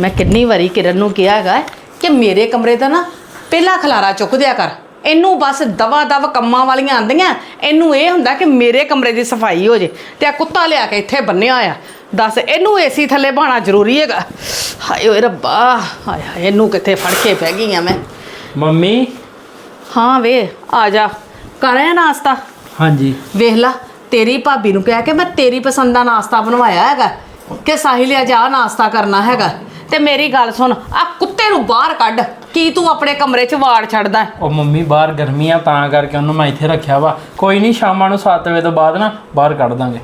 ਮੈਂ ਕਿੰਨੀ ਵਾਰੀ ਕਿਰਨ ਨੂੰ ਕਿਹਾ ਹੈਗਾ ਕਿ ਮੇਰੇ ਕਮਰੇ ਦਾ ਨਾ ਪਹਿਲਾ ਖਲਾਰਾ ਚੁੱਕ ਦਿਆ ਕਰ। ਇਹਨੂੰ ਬਸ ਦਵਾ ਦਵ ਕੰਮਾਂ ਵਾਲੀਆਂ ਆਂਦੀਆਂ। ਇਹਨੂੰ ਇਹ ਹੁੰਦਾ ਕਿ ਮੇਰੇ ਕਮਰੇ ਦੀ ਸਫ਼ਾਈ ਹੋ ਜੇ ਤੇ ਆ ਕੁੱਤਾ ਲਿਆ ਕੇ ਇੱਥੇ ਬੰਨਿਆ ਆ ਦੱਸ ਇਹਨੂੰ ਏਸੀ ਥੱਲੇ ਬਾਣਾ ਜ਼ਰੂਰੀ ਹੈਗਾ। ਹਾਏ ਓਏ ਰੱਬਾ ਹਾਏ ਹਾਏ ਇਹਨੂੰ ਕਿੱਥੇ ਫੜ ਕੇ ਬਹਿ ਗਈ ਆ ਮੈਂ। ਮੰਮੀ? ਹਾਂ ਵੇ ਆ ਜਾ। ਕਰਿਆ ਨਾਸਤਾ? ਹਾਂਜੀ। ਵੇਖ ਲਾ ਤੇਰੀ ਭਾਬੀ ਨੂੰ ਕਹਿ ਕੇ ਮੈਂ ਤੇਰੀ ਪਸੰਦ ਦਾ ਨਾਸਤਾ ਬਣਵਾਇਆ ਹੈਗਾ। ਕਿ ਸਾਹਿਲ ਆ ਜਾ ਨਾਸਤਾ ਕਰਨਾ ਹੈਗਾ। ਤੇ ਮੇਰੀ ਗੱਲ ਸੁਣ ਆ ਕੁੱਤੇ ਨੂੰ ਬਾਹਰ ਕੱਢ ਕੀ ਤੂੰ ਆਪਣੇ ਕਮਰੇ 'ਚ ਵਾੜ ਛੱਡਦਾ ਹੈ? ਉਹ ਮੰਮੀ ਬਾਹਰ ਗਰਮੀ ਆ ਤਾਂ ਕਰਕੇ ਉਹਨੂੰ ਮੈਂ ਇੱਥੇ ਰੱਖਿਆ ਵਾ ਕੋਈ ਨਹੀਂ ਸ਼ਾਮਾਂ ਨੂੰ 7 ਵਜੇ ਤੋਂ ਬਾਅਦ ਨਾ ਬਾਹਰ ਕੱਢ ਦਾਂਗੇ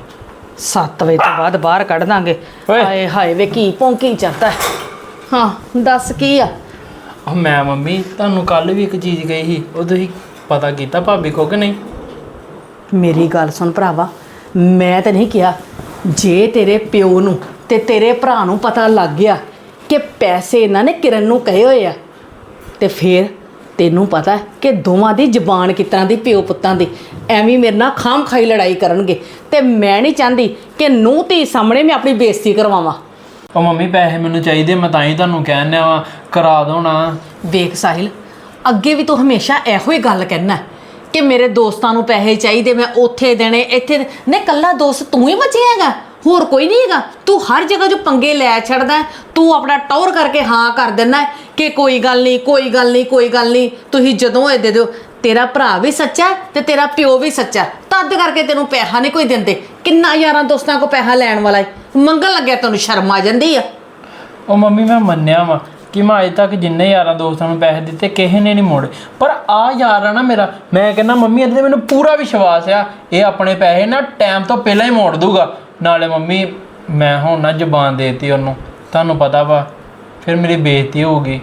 7 ਵਜੇ ਤੋਂ ਬਾਅਦ ਬਾਹਰ ਕੱਢ ਦਾਂਗੇ ਓਏ। ਹਾਏ ਹਾਏ ਵੇ ਕੀ ਭੌਂਕੀ ਜਾਂਦਾ ਹੈ। ਹਾਂ ਦੱਸ ਕੀ ਆ ਉਹ ਮੈਂ ਮੰਮੀ ਤੁਹਾਨੂੰ ਕੱਲ ਵੀ ਇੱਕ ਚੀਜ਼ ਕਹੀ ਸੀ ਉਹ ਤੁਸੀਂ ਪਤਾ ਕੀਤਾ ਭਾਬੀ ਕੋ ਕਿ ਨਹੀਂ ਮੇਰੀ ਗੱਲ ਸੁਣ ਭਰਾਵਾ ਮੈਂ ਤਾਂ ਨਹੀਂ ਕਿਹਾ ਜੇ ਤੇਰੇ ਪਿਓ ਨੂੰ ਤੇ ਤੇਰੇ ਭਰਾ ਨੂੰ ਪਤਾ ਲੱਗ ਗਿਆ ਕਿ ਪੈਸੇ ਇਹਨਾਂ ਨੇ ਕਿਰਨ ਨੂੰ ਕਹੇ ਹੋਏ ਆ। ਤੇ ਫੇਰ ਤੈਨੂੰ ਪਤਾ ਹੈ ਕਿ ਦੋਵਾਂ ਦੀ ਜ਼ਬਾਨ ਤਰ੍ਹਾਂ ਦੀ ਪਿਓ ਪੁੱਤਾਂ ਦੀ। ਐਵੇਂ ਮੇਰੇ ਨਾਲ ਖਾਮ ਖਾਈ ਲੜਾਈ ਕਰਨਗੇ। ਤੇ ਮੈਂ ਨਹੀਂ ਚਾਹੁੰਦੀ ਕਿ ਨੂੰ ਧੀ ਸਾਹਮਣੇ ਮੈਂ ਆਪਣੀ ਬੇਇੱਜ਼ਤੀ ਕਰਵਾਵਾਂ। ਉਹ ਮੰਮੀ ਪੈਸੇ ਮੈਨੂੰ ਚਾਹੀਦੇ ਮੈਂ ਤਾਂ ਹੀ ਤੁਹਾਨੂੰ ਕਹਿਣ ਡਿਆ ਵਾ। ਕਰਾ ਦੋ ਨਾ। ਵੇਖ ਸਾਹਿਲ ਅੱਗੇ ਵੀ ਤੂੰ ਹਮੇਸ਼ਾ ਇਹੋ ਹੀ ਗੱਲ ਕਹਿਣਾ ਹੈ ਕਿ ਮੇਰੇ ਦੋਸਤਾਂ ਨੂੰ ਪੈਸੇ ਚਾਹੀਦੇ ਮੈਂ ਉੱਥੇ ਦੇਣੇ ਇੱਥੇ ਦੇ- ਨਹੀਂ ਕੱਲਾ ਦੋਸਤ ਤੂੰ ਹੀ ਬਚਿਆ ਹੈਗਾ। ਹੋਰ ਕੋਈ ਨਹੀਂ ਹੈਗਾ। ਤੂੰ ਹਰ ਜਗ੍ਹਾ ਜੋ ਪੰਗੇ ਲੈ ਛੱਡਦਾ ਹੈ, ਤੂੰ ਆਪਣਾ ਟੌਰ ਕਰਕੇ ਹਾਂ ਕਰ ਦਿੰਦਾ ਹੈ ਕਿ ਕੋਈ ਗੱਲ ਨਹੀਂ ਕੋਈ ਗੱਲ ਨਹੀਂ ਕੋਈ ਗੱਲ ਨਹੀਂ ਤੁਸੀਂ ਜਦੋਂ ਇਹ ਦੇ ਦਿਓ। ਤੇਰਾ ਭਰਾ ਵੀ ਸੱਚਾ ਹੈ ਤੇ ਤੇਰਾ ਪਿਓ ਵੀ ਸੱਚਾ ਹੈ। ਤਦ ਕਰਕੇ ਤੈਨੂੰ ਪੈਸਾ ਨਹੀਂ ਕੋਈ ਦਿੰਦੇ। ਕਿੰਨਾ ਯਾਰਾਂ ਦੋਸਤਾਂ ਕੋ ਪੈਸਾ ਲੈਣ ਵਾਲਾ ਹੈ। ਮੰਗਣ ਲੱਗਿਆ ਤੈਨੂੰ ਸ਼ਰਮ ਆ ਜਾਂਦੀ ਆ। ਉਹ ਮੰਮੀ ਮੈਂ ਮੰਨਿਆ ਵਾ ਕਿ ਮੈਂ ਅਜੇ ਤੱਕ ਜਿੰਨੇ ਯਾਰਾਂ ਦੋਸਤਾਂ ਨੂੰ ਪੈਸੇ ਦਿੱਤੇ ਕਿਸੇ ਨੇ ਨਹੀਂ ਮੋੜੇ। ਪਰ ਆ ਯਾਰ ਆ ਨਾ ਮੇਰਾ ਮੈਂ ਕਹਿੰਦਾ ਮੰਮੀ ਇਹਦੇ ਤੇ ਮੈਨੂੰ ਪੂਰਾ ਵਿਸ਼ਵਾਸ ਆ। ਇਹ ਆਪਣੇ ਪੈਸੇ ਨਾ ਟਾਈਮ ਤੋਂ ਪਹਿਲਾਂ ਹੀ ਮੋੜ ਦੂਗਾ ਨਾਲੇ ਮੰਮੀ, ਮੈਂ ਹੁਣ ਨਾ ਜ਼ਬਾਨ ਦੇਤੀ ਉਹਨੂੰ। ਤੁਹਾਨੂੰ ਪਤਾ ਵਾ, ਫਿਰ ਮੇਰੀ ਬੇਇੱਜ਼ਤੀ ਹੋਊਗੀ।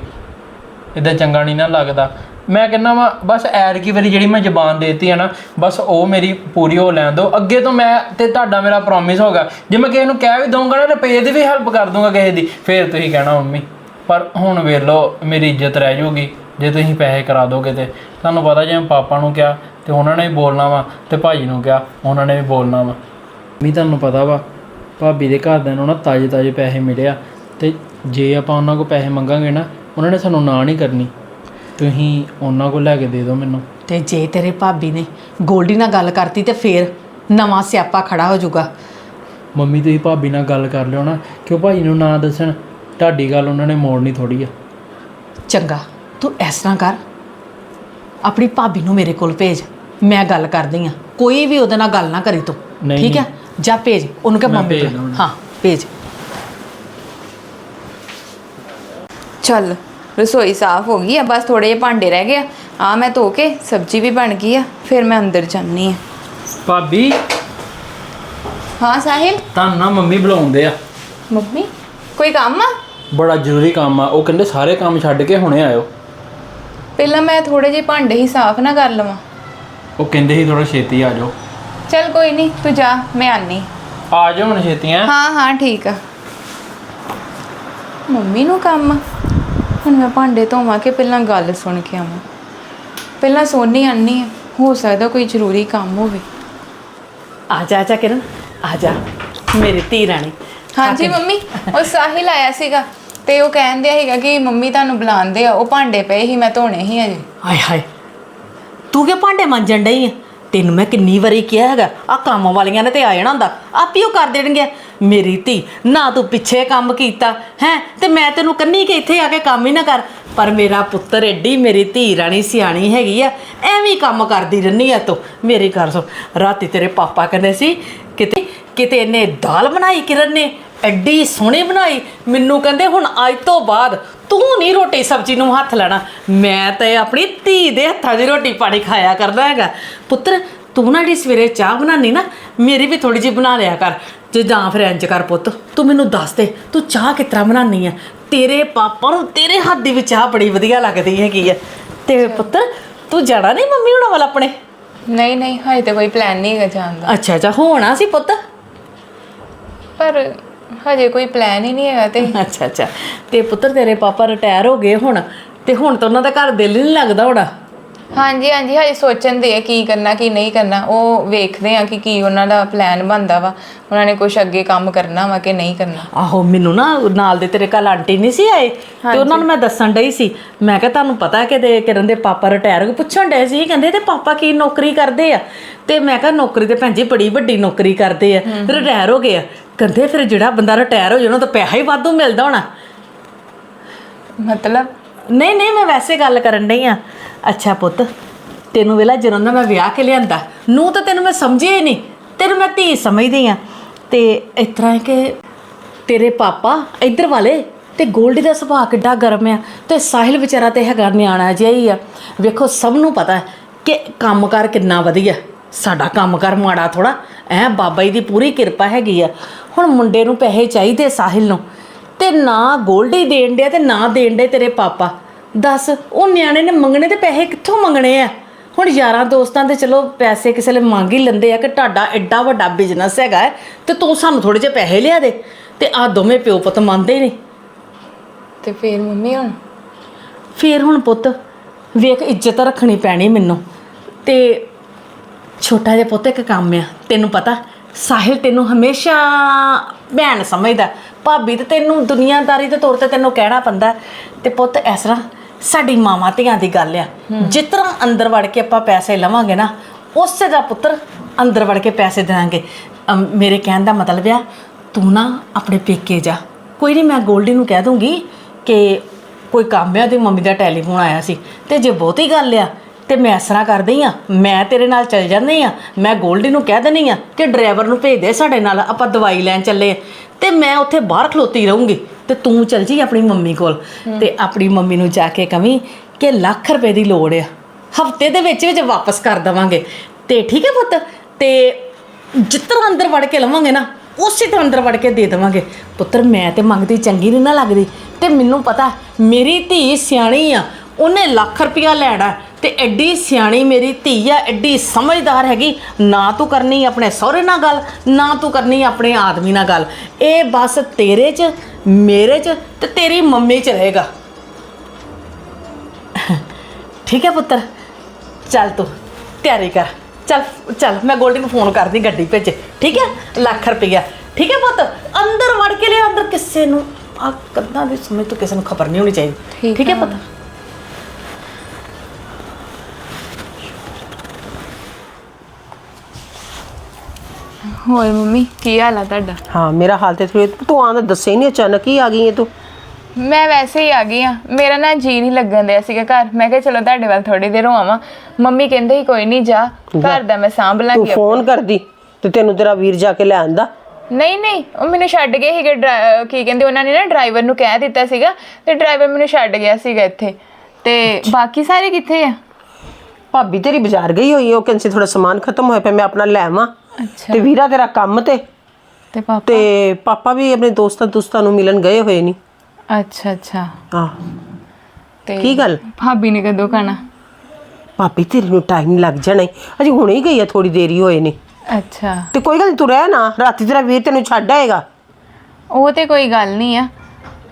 ਇਦਾਂ ਚੰਗਾ ਨਹੀਂ ਨਾ ਲੱਗਦਾ। ਮੈਂ ਕਹਿੰਦਾ ਵਾ, ਬਸ ਐਰ ਕੀ ਵਾਰੀ ਜਿਹੜੀ ਮੈਂ ਜ਼ਬਾਨ ਦੇਤੀ ਹੈ ਨਾ, ਬਸ ਉਹ ਮੇਰੀ ਪੂਰੀ ਹੋ ਲੈਣ ਦਿਓ। ਅੱਗੇ ਤੋਂ ਮੈਂ ਤੇ ਤੁਹਾਡਾ ਮੇਰਾ ਪ੍ਰੋਮਿਸ ਹੋਗਾ ਜੇ ਮੈਂ ਕਿਸੇ ਨੂੰ ਕਹਿ ਵੀ ਦਊਂਗਾ ਨਾ, ਰੁਪਏ ਦੀ ਵੀ ਹੈਲਪ ਕਰ ਦੂੰਗਾ ਕਿਸੇ ਦੀ, ਫਿਰ ਤੁਸੀਂ ਕਹਿਣਾ ਮੰਮੀ। ਪਰ ਹੁਣ ਵੇਖ ਲਓ ਮੇਰੀ ਇੱਜ਼ਤ ਰਹਿ ਜਾਊਗੀ। ਜੇ ਤੁਸੀਂ ਪੈਸੇ ਕਰਾ ਦੋਗੇ ਤੇ। ਤੁਹਾਨੂੰ ਪਤਾ ਜੇ ਮੈਂ ਪਾਪਾ ਨੂੰ ਕਿਹਾ, ਤੇ ਉਹਨਾਂ ਨੇ ਵੀ ਬੋਲਣਾ ਵਾ, ਤੇ ਭਾਜੀ ਨੂੰ ਕਿਹਾ, ਉਹਨਾਂ ਨੇ ਵੀ ਬੋਲਣਾ ਵਾ। ਵੀ ਤੁਹਾਨੂੰ ਪਤਾ ਵਾ ਭਾਬੀ ਦੇ ਘਰਦਿਆਂ ਨੂੰ ਨਾ ਤਾਜ਼ੇ ਤਾਜ਼ੇ ਪੈਸੇ ਮਿਲਿਆ ਤੇ ਜੇ ਆਪਾਂ ਉਹਨਾਂ ਕੋਲ ਪੈਸੇ ਮੰਗਾਂਗੇ ਨਾ ਉਹਨਾਂ ਨੇ ਸਾਨੂੰ ਨਾ ਨਹੀਂ ਕਰਨੀ। ਤੁਸੀਂ ਉਹਨਾਂ ਕੋਲ ਲੈ ਕੇ ਦੇ ਦਿਓ ਮੈਨੂੰ। ਤੇ ਜੇ ਤੇਰੇ ਭਾਬੀ ਨੇ ਗੋਲਡੀ ਨਾਲ ਗੱਲ ਕਰਤੀ ਤੇ ਫੇਰ ਨਵਾਂ ਸਿਆਪਾ ਖੜਾ ਹੋ ਜਾਊਗਾ। ਮੰਮੀ ਤੁਸੀਂ ਭਾਬੀ ਨਾਲ ਗੱਲ ਕਰ ਲਿਓ ਨਾ ਕਿ ਉਹ ਭਾਈ ਨੂੰ ਨਾ ਦੱਸਣ? ਤੁਹਾਡੀ ਗੱਲ ਉਹਨਾਂ ਨੇ ਮੋੜਨੀ ਥੋੜੀ ਆ। ਚੰਗਾ ਤੂੰ ਇਸ ਤਰ੍ਹਾਂ ਕਰ। ਆਪਣੀ ਭਾਬੀ ਨੂੰ ਮੇਰੇ ਕੋਲ ਭੇਜ ਮੈਂ ਗੱਲ ਕਰਦੀ ਆ। ਕੋਈ ਵੀ ਉਹਦੇ ਨਾਲ ਗੱਲ ਨਾ ਕਰੀ ਤੂੰ ਨਹੀਂ, ਠੀਕ ਹੈ ਜਾ ਭੇਜ ਉਹਨੂੰ ਕਹ ਮੈਂ ਮੰਮੀ ਭੇਜ ਕੋਲ- ਦਊਂਗਾ। ਹਾਂ ਭੇਜ। ਚੱਲ ਰਸੋਈ ਸਾਫ਼ ਹੋ ਗਈ ਆ ਬਸ ਥੋੜੇ ਜਿਹੇ ਭਾਂਡੇ ਰਹਿ ਗਏ ਆ। ਆ ਮੈਂ ਧੋ ਕੇ ਸਬਜ਼ੀ ਵੀ ਬਣ ਗਈ ਆ ਫਿਰ ਮੈਂ ਅੰਦਰ ਜਾਨੀ ਆ। ਭਾਬੀ? ਹਾਂ ਸਾਹਿਲ? ਤੁਹਾਨੂੰ ਨਾ ਮੰਮੀ ਬੁਲਾਉਂਦੇ ਆ। ਮੰਮੀ? ਕੋਈ ਕੰਮ ਆ? ਬੜਾ ਜ਼ਰੂਰੀ ਕੰਮ ਆ। ਉਹ ਕਹਿੰਦੇ ਸਾਰੇ ਕੰਮ ਛੱਡ ਕੇ ਹੁਣੇ ਆਇਓ। ਪਹਿਲਾਂ ਮੈਂ ਥੋੜੇ ਜਿਹੇ ਭਾਂਡੇ ਹੀ ਸਾਫ਼ ਨਾ ਕਰ ਲਵਾਂ। ਉਹ ਕਹਿੰਦੇ ਸੀ ਥੋੜਾ ਛੇਤੀ ਆ ਜਾਓ। ਚੱਲ ਕੋਈ ਨਹੀਂ ਤੂੰ ਜਾ ਮੈਂ ਆਨੀ ਆ ਜਾਓ ਹੁਣ ਛੇਤੀ ਆ ਹਾਂ ਹਾਂ ਠੀਕ ਆ। ਮੰਮੀ ਨੂੰ ਕੰਮ? ਆ। ਹੁਣ ਮੈਂ ਭਾਂਡੇ ਧੋਵਾਂ ਕਿ ਪਹਿਲਾਂ ਗੱਲ ਸੁਣ ਕੇ ਆਵਾਂ? ਪਹਿਲਾਂ ਸੋਨੀ ਆਨੀ ਆ ਹੋ ਸਕਦਾ ਕੋਈ ਜ਼ਰੂਰੀ ਕੰਮ ਹੋਵੇ। ਆ ਜਾ ਆ ਜਾ ਕਿਰਨ ਆ ਜਾ। ਮੇਰੀ ਧੀ ਰਾਣੀ। ਹਾਂਜੀ ਮੰਮੀ ਉਹ ਸਾਹਿਲ ਆਇਆ ਸੀਗਾ ਤੇ ਉਹ ਕਹਿੰਦੇ ਸੀਗਾ ਕਿ ਮੰਮੀ ਤੁਹਾਨੂੰ ਬੁਲਾਉਂਦੇ ਆ ਉਹ ਭਾਂਡੇ ਪਏ ਸੀ ਮੈਂ ਧੋਣੇ ਸੀ ਅਜੇ। ਹਾਏ ਹਾਏ। ਤੂੰ ਕਿ ਭਾਂਡੇ ਮਾਂਜਣ ਡਈ ਆ? ਤੈਨੂੰ ਮੈਂ ਕਿੰਨੀ ਵਾਰੀ ਕਿਹਾ ਹੈਗਾ ਆ ਕੰਮ ਵਾਲੀਆਂ ਨੇ ਤੇ ਆ ਜਾਣਾ ਹੁੰਦਾ, ਆਪੀ ਉਹ ਕਰ ਦੇਣਗੇ। ਮੇਰੀ ਧੀ, ਨਾ ਤੂੰ ਪਿੱਛੇ ਕੰਮ ਕੀਤਾ, ਹੈ, ਤੇ ਮੈਂ ਤੈਨੂੰ ਕੰਨੀ ਕਿ ਇੱਥੇ ਆ ਕੇ ਕੰਮ ਹੀ ਨਾ ਕਰ। ਪਰ ਮੇਰਾ ਪੁੱਤਰ ਐਡੀ, ਮੇਰੀ ਧੀ ਰਾਣੀ ਸਿਆਣੀ ਹੈਗੀ ਆ, ਐਵੇਂ ਕੰਮ ਕਰਦੀ ਰਹਿੰਦੀ ਆ ਤੂੰ। ਮੇਰੇ ਘਰ ਸੁਣ, ਰਾਤੀ ਤੇਰੇ ਪਾਪਾ ਕਹਿੰਦੇ ਸੀ, ਕਿਤੇ ਕਿਤੇ ਇਹਨੇ ਦਾਲ ਬਣਾਈ ਕਿਰਨ ਨੇ ਐਡੀ ਸੋਹਣੀ ਬਣਾਈ। ਮੈਨੂੰ ਕਹਿੰਦੇ ਹੁਣ ਅੱਜ ਤੋਂ ਬਾਅਦ ਤੂੰ ਨਹੀਂ ਰੋਟੀ ਸਬਜ਼ੀ ਨੂੰ ਹੱਥ ਲੈਣਾ। ਮੈਂ ਤੇ ਆਪਣੀ ਧੀ ਦੇ ਹੱਥਾਂ ਦੀ ਰੋਟੀ ਪਾਣੀ ਖਾਇਆ ਕਰਦਾ ਹੈਗਾ। ਪੁੱਤਰ ਤੂੰ ਨਾ ਜਿਹੜੀ ਸਵੇਰੇ ਚਾਹ ਬਣਾਨੀ ਨਾ ਮੇਰੀ ਵੀ ਥੋੜੀ ਜਿਹੀ ਬਣਾ ਲਿਆ ਕਰ। ਜੇ ਜਾਂ ਫਿਰ ਇੰਜ ਕਰ ਪੁੱਤ ਤੂੰ ਮੈਨੂੰ ਦੱਸ ਦੇ ਤੂੰ ਚਾਹ ਕਿਸ ਤਰ੍ਹਾਂ ਬਣਾਨੀ ਆ? ਤੇਰੇ ਪਾਪਾ ਨੂੰ ਤੇਰੇ ਹੱਥ ਦੀ ਵੀ ਚਾਹ ਬੜੀ ਵਧੀਆ ਲੱਗਦੀ ਹੈਗੀ ਆ। ਤੇ ਪੁੱਤਰ ਤੂੰ ਜਾਣਾ ਨਹੀਂ ਮੰਮੀ ਹੁਣਾਂ ਵੱਲ ਆਪਣੇ? ਨਹੀਂ ਨਹੀਂ ਹਾਏ ਤੇ ਕੋਈ ਪਲਾਨ ਨਹੀਂ ਹੈਗਾ ਜਾਣ ਦਾ। ਅੱਛਾ ਅੱਛਾ ਹੋਣਾ ਸੀ ਪੁੱਤ। ਪਰ ਹਜੇ ਕੋਈ ਪਲਾਨ ਹੀ ਨਹੀਂ ਹੈਗਾ ਤੇ। ਅੱਛਾ ਅੱਛਾ। ਤੇ ਪੁੱਤਰ ਤੇਰੇ ਪਾਪਾ ਰਿਟਾਇਰ ਹੋ ਗਏ ਹੁਣ ਤੇ ਹੁਣ ਤਾਂ ਉਹਨਾਂ ਦਾ ਘਰ ਦਿਲ ਨਹੀਂ ਲੱਗਦਾ ਹੋਣਾ। ਹਾਂਜੀ ਹਾਂਜੀ ਹਜੇ ਸੋਚਣ ਦੇ ਆ ਕੀ ਕਰਨਾ ਕੀ ਨਹੀਂ ਕਰਨਾ। ਉਹ ਵੇਖਦੇ ਆ ਕਿ ਕੀ ਉਹਨਾਂ ਦਾ ਪਲਾਨ ਬਣਦਾ ਵਾ। ਉਹਨਾਂ ਨੇ ਕੁਝ ਅੱਗੇ ਕੰਮ ਕਰਨਾ ਵਾ ਕਿ ਨਹੀਂ ਕਰਨਾ। ਆਹੋ ਮੈਨੂੰ ਨਾ ਨਾਲ ਦੇ ਤੇਰੇ ਕੱਲ ਆਂਟੀ ਨਹੀਂ ਸੀ ਆਏ ਤੇ ਉਹਨਾਂ ਨੂੰ ਮੈਂ ਦੱਸਣ ਡਈ ਸੀ। ਮੈਂ ਕਿਹਾ ਤੁਹਾਨੂੰ ਪਤਾ ਕਿ ਦੇ ਕਿਰਨ ਦੇ ਪਾਪਾ ਰਿਟਾਇਰ ਹੋ ਪੁੱਛਣ ਡਏ ਸੀ। ਕਹਿੰਦੇ ਤੇ ਪਾਪਾ ਕੀ ਨੌਕਰੀ ਕਰਦੇ ਆ? ਤੇ ਮੈਂ ਕਿਹਾ ਨੌਕਰੀ ਤੇ ਭੈਣ ਜੀ ਬੜੀ ਵੱਡੀ ਨੌਕਰੀ ਕਰਦੇ ਆ ਰਿਟਾਇਰ ਹੋ ਗਏ ਆ। ਕਹਿੰਦੇ ਫਿਰ ਜਿਹੜਾ ਬੰਦਾ ਰਿਟਾਇਰ ਹੋ ਜਾਣਾ ਤਾਂ ਪੈਸਾ ਹੀ ਵਾਧੂ ਮਿਲਦਾ ਹੋਣਾ। ਮਤਲਬ? ਨਹੀਂ ਨਹੀਂ ਮੈਂ ਵੈਸੇ ਗੱਲ ਕਰਨ ਡਈ ਆ। ਅੱਛਾ ਪੁੱਤ ਤੈਨੂੰ ਵੇਲਾ ਜਦੋਂ ਦਾ ਮੈਂ ਵਿਆਹ ਕੇ ਲਿਆਂਦਾ ਨੂੰ ਤਾਂ ਤੈਨੂੰ ਮੈਂ ਸਮਝਿਆ ਹੀ ਨਹੀਂ ਤੈਨੂੰ ਮੈਂ ਧੀ ਸਮਝਦੀ ਆ। ਤੇ ਇਸ ਤਰ੍ਹਾਂ ਹੈ ਕਿ ਤੇਰੇ ਪਾਪਾ ਇੱਧਰ ਵਾਲੇ ਤੇ ਗੋਲਡੀ ਦਾ ਸੁਭਾਅ ਕਿੱਡਾ ਗਰਮ ਆ ਤੇ ਸਾਹਿਲ ਵਿਚਾਰਾ ਤੇ ਹੈਗਾ ਨਿਆਣਾ ਜਿਹਾ ਹੀ ਆ। ਵੇਖੋ ਸਭ ਨੂੰ ਪਤਾ ਹੈ ਕਿ ਕੰਮਕਾਰ ਕਿੰਨਾ ਵਧੀਆ। ਸਾਡਾ ਕੰਮਕਾਰ ਮਾੜਾ ਥੋੜਾ ਐ ਬਾਬਾ ਜੀ ਦੀ ਪੂਰੀ ਕਿਰਪਾ ਹੈਗੀ ਆ। ਹੁਣ ਮੁੰਡੇ ਨੂੰ ਪੈਸੇ ਚਾਹੀਦੇ ਸਾਹਿਲ ਨੂੰ। ਤੇ ਨਾ ਗੋਲਡੀ ਦੇਣ ਡਿਆ ਤੇ ਨਾ ਦੇਣ ਡੇ ਤੇਰੇ ਪਾਪਾ। ਦੱਸ ਉਹ ਨਿਆਣੇ ਨੇ ਮੰਗਣੇ ਤੇ ਪੈਸੇ ਕਿੱਥੋਂ ਮੰਗਣੇ ਆ? ਹੁਣ ਯਾਰਾਂ ਦੋਸਤਾਂ ਦੇ ਚਲੋ ਪੈਸੇ ਕਿਸੇ ਲਈ ਮੰਗ ਹੀ ਲੈਂਦੇ ਆ ਕਿ ਤੁਹਾਡਾ ਐਡਾ ਵੱਡਾ ਬਿਜ਼ਨਸ ਹੈਗਾ ਤੇ ਤੂੰ ਸਾਨੂੰ ਥੋੜੇ ਜਿਹੇ ਪੈਸੇ ਲਿਆ ਦੇ। ਤੇ ਆ ਦੋਵੇਂ ਪਿਓ ਪੁੱਤ ਮੰਨਦੇ ਨਹੀਂ ਤੇ ਫਿਰ ਮੰਮੀ ਹੁਣ? ਫੇਰ ਹੁਣ ਪੁੱਤ ਵੇਖ ਇੱਜ਼ਤ ਰੱਖਣੀ ਪੈਣੀ ਮੈਨੂੰ। ਤੇ ਛੋਟਾ ਜਿਹਾ ਪੁੱਤ ਇੱਕ ਕੰਮ ਆ ਤੈਨੂੰ ਪਤਾ ਸਾਹਿਲ ਤੈਨੂੰ ਹਮੇਸ਼ਾ ਭੈਣ ਸਮਝਦਾ। ਭਾਬੀ ਤੇ ਤੈਨੂੰ ਦੁਨੀਆਦਾਰੀ ਦੇ ਤੌਰ ਤੇ ਤੈਨੂੰ ਕਹਿਣਾ ਪੈਂਦਾ ਤੇ ਪੁੱਤ ਇਸ ਤਰ੍ਹਾਂ ਸਾਡੀ ਮਾਵਾਂ ਧੀਆਂ ਦੀ ਗੱਲ ਆ। ਜਿਸ ਤਰ੍ਹਾਂ ਅੰਦਰ ਵੜ ਕੇ ਆਪਾਂ ਪੈਸੇ ਲਵਾਂਗੇ ਨਾ ਉਸੇ ਦਾ ਪੁੱਤਰ ਅੰਦਰ ਵੜ ਕੇ ਪੈਸੇ ਦੇਵਾਂਗੇ। ਮੇਰੇ ਕਹਿਣ ਦਾ ਮਤਲਬ ਆ ਤੂੰ ਨਾ ਆਪਣੇ ਪੇਕੇ ਜਾ। ਕੋਈ ਨਹੀਂ ਮੈਂ ਗੋਲਡੀ ਨੂੰ ਕਹਿ ਦੂੰਗੀ ਕਿ ਕੋਈ ਕੰਮ ਆ ਤੇ ਮੰਮੀ ਦਾ ਟੈਲੀਫੋਨ ਆਇਆ ਸੀ। ਤੇ ਜੇ ਬਹੁਤੀ ਗੱਲ ਆ ਤੇ ਮੈਂ ਇਸ ਤਰ੍ਹਾਂ ਕਰਦੀ ਆ ਮੈਂ ਤੇਰੇ ਨਾਲ ਚੱਲ ਜਾਂਦੀ ਆ ਮੈਂ ਗੋਲਡੀ ਨੂੰ ਕਹਿ ਦਿੰਦੀ ਆ ਕਿ ਡਰਾਈਵਰ ਨੂੰ ਭੇਜ ਦੇ ਸਾਡੇ ਨਾਲ ਆਪਾਂ ਦਵਾਈ ਲੈਣ ਚੱਲੇ ਆ। ਤੇ ਮੈਂ ਉੱਥੇ ਬਾਹਰ ਖਲੋਤੀ ਰਹੂੰਗੀ ਤੇ ਤੂੰ ਚੱਲ ਜੀ ਆਪਣੀ ਮੰਮੀ ਕੋਲ। ਤੇ ਆਪਣੀ ਮੰਮੀ ਨੂੰ ਜਾ ਕੇ ਕਵੀਂ ਕਿ ਲੱਖ ਰੁਪਏ ਦੀ ਲੋੜ ਆ। ਹਫ਼ਤੇ ਦੇ ਵਿੱਚ ਵਿੱਚ ਵਾਪਸ ਕਰ ਦਵਾਂਗੇ। ਤੇ ਠੀਕ ਹੈ ਪੁੱਤ ਤੇ ਜਿਸ ਤਰ੍ਹਾਂ ਅੰਦਰ ਵੜ ਕੇ ਲਵਾਂਗੇ ਨਾ ਉਸੇ ਤਰ੍ਹਾਂ ਅੰਦਰ ਵੜ ਕੇ ਦੇ ਦੇਵਾਂਗੇ। ਪੁੱਤਰ ਮੈਂ ਤੇ ਮੰਗਦੀ ਚੰਗੀ ਨਹੀਂ ਨਾ ਲੱਗਦੀ। ਤੇ ਮੈਨੂੰ ਪਤਾ ਮੇਰੀ ਧੀ ਸਿਆਣੀ ਆ ਉਹਨੇ ਲੱਖ ਰੁਪਇਆ ਲੈਣਾ ਤੇ ਐਡੀ ਸਿਆਣੀ ਮੇਰੀ ਧੀ ਆ ਐਡੀ ਸਮਝਦਾਰ ਹੈਗੀ। ਨਾ ਤੂੰ ਕਰਨੀ ਆਪਣੇ ਸਹੁਰੇ ਨਾਲ ਗੱਲ ਨਾ ਤੂੰ ਕਰਨੀ ਆਪਣੇ ਆਦਮੀ ਨਾਲ ਗੱਲ। ਇਹ ਬਸ ਤੇਰੇ 'ਚ ਮੇਰੇ 'ਚ ਤੇ ਤੇਰੀ ਮੰਮੀ 'ਚ ਰਹੇਗਾ। ਠੀਕ ਹੈ ਪੁੱਤਰ। ਚੱਲ ਤੂੰ ਤਿਆਰੀ ਕਰ। ਚੱਲ ਚੱਲ ਮੈਂ ਗੋਲਡੀ ਨੂੰ ਫੋਨ ਕਰਦੀ ਗੱਡੀ ਭੇਜ ਠੀਕ ਹੈ? ਲੱਖ ਰੁਪਈਆ। ਠੀਕ ਹੈ ਪੁੱਤ? ਅੰਦਰ ਵੜ ਕੇ ਲਿਆ ਅੰਦਰ ਕਿਸੇ ਨੂੰ। ਆ ਕੰਨਾਂ ਦੇ ਸਮੇਂ ਤੋਂ ਕਿਸੇ ਨੂੰ ਖਬਰ ਨਹੀਂ ਹੋਣੀ ਚਾਹੀਦੀ। ਠੀਕ ਹੈ। ਪੁੱਤ? ਹੋਰ ਮੰਮੀ ਕੀ ਹਾਲ ਆ ਤੁਹਾਡਾ? ਹਾਂ ਮੇਰਾ ਹਾਲ ਤੇ ਥੋੜੀ ਤੂੰ ਆਂਦਾ ਦੱਸੇ ਹੀ ਨਹੀਂ ਅਚਾਨਕ ਹੀ ਆ ਗਈ ਹੈ ਤੂੰ? ਮੈਂ ਵੈਸੇ ਹੀ ਆ ਗਈ ਆ। ਮੇਰਾ ਨਾ ਜੀ ਨਹੀਂ ਲੱਗਣ ਦਿਆ ਸੀਗਾ ਘਰ। ਮੈਂ ਕਿਹਾ ਚਲੋ ਤੁਹਾਡੇ ਵੱਲ ਥੋੜੀ ਦੇਰ ਆਵਾਂ। ਮੰਮੀ ਕਹਿੰਦੇ ਸੀ ਕੋਈ ਨਹੀਂ ਜਾ। ਘਰ ਦਾ ਮੈਂ ਸਾਂਭ ਤੂੰ ਲਾਂਗੀ ਫੋਨ ਕਰਦੀ ਤੇ ਤੈਨੂੰ ਤੇਰਾ ਵੀਰ ਜਾ ਕੇ ਲੈ ਆਂਦਾ। ਨਹੀਂ ਨਹੀਂ ਉਹ ਮੈਨੂੰ ਛੱਡ ਗਏ ਸੀਗੇ ਡਰਾ- ਕੀ ਕਹਿੰਦੇ ਉਹਨਾਂ ਨੇ ਨਾ ਡਰਾਈਵਰ ਨੂੰ ਕਹਿ ਦਿੱਤਾ ਸੀਗਾ ਤੇ ਡਰਾਈਵਰ ਮੈਨੂੰ ਛੱਡ ਗਿਆ ਸੀਗਾ ਇੱਥੇ। ਤੇ ਬਾਕੀ ਸਾਰੇ ਕਿੱਥੇ ਆ? ਭਾਬੀ ਤੇਰੀ ਬਾਜ਼ਾਰ ਗਈ ਹੋਈ ਹੈ ਉਹ ਕਹਿੰਦੀ ਥੋੜਾ ਸਮਾਨ ਖਤਮ ਹੋਇਆ ਪਿਆ ਮੈਂ ਆਪਣਾ ਲੈ ਆਵਾਂ। ਅੱਛਾ। ਤੇ ਵੀਰਾ ਤੇਰਾ ਕੰਮ ਤੇ। ਤੇ ਪਾਪਾ? ਤੇ ਪਾਪਾ ਵੀ ਆਪਣੇ ਦੋਸਤਾਂ ਦੋਸਤਾਂ ਨੂੰ ਮਿਲਣ ਗਏ ਹੋਏ ਨਹੀਂ ਅੱਛਾ ਅੱਛਾ। ਆਹ। ਤੇ ਕੀ ਗੱਲ? ਭਾਬੀ ਨੇ ਕਦੋਂ ਖਾਣਾ ਭਾਬੀ ਤੇਰੀ ਨੂੰ ਟਾਈਮ ਲੱਗ ਜਾਣਾ ਈ। ਅਜੇ ਹੁਣੇ ਹੀ ਗਈ ਆ ਥੋੜੀ ਦੇਰੀ ਹੋਏ ਨੇ। ਅੱਛਾ। ਤੇ ਕੋਈ ਗੱਲ ਨੀ, ਤੂੰ ਰਹਿ ਨਾ। ਰਾਤੀ ਤੇਰਾ ਵੀਰ ਤੈਨੂੰ ਛੱਡ ਆਏਗਾ। ਉਹ ਤੇ ਕੋਈ ਗੱਲ ਨਹੀਂ ਆ।